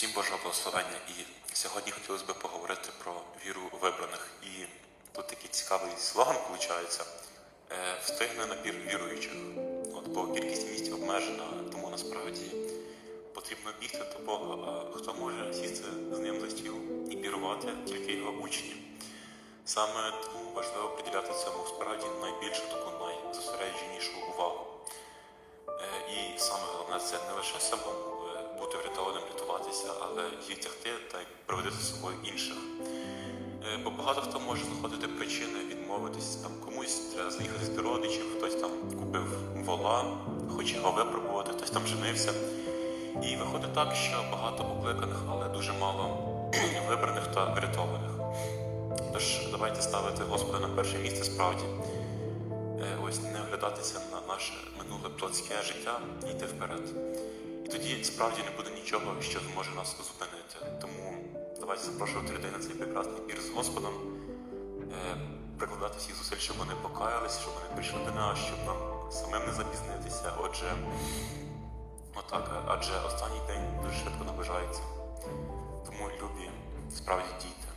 Всім Божого благословення. І сьогодні хотілося б поговорити про віру вибраних. І тут такий цікавий слоган виходить. Встигне набір віруючих. От, бо кількість місць обмежена, тому насправді потрібно бігти до Бога. А хто може сісти з ним за стіл і вірувати, тільки його учні. Саме тому важливо приділяти цьому справді найбільшу таку найзосередженішу увагу. Е, І саме головне це не лише самому е, бути врятованим, рятуватися, але й тягти та й проводити з собою інших. Е, Бо багато хто може знаходити причини відмовитись там комусь треба заїхати до родичів, хтось там купив вола, хоче його випробувати, хтось там женився. І виходить так, що багато покликаних, але дуже мало вибраних та врятованих. Тож давайте ставити Господа на перше місце справді. Е, Ось не оглядатися на наше минуле плотське життя і йти вперед. Тоді справді не буде нічого, що зможе нас зупинити. Тому давайте запрошувати людей на цей прекрасний пір з Господом, е, прикладати всіх зусиль, щоб вони покаялись, щоб вони прийшли до нас, щоб нам самим не запізнитися. Отже, отак, адже останній день дуже швидко наближається. Тому любі, справді дійте.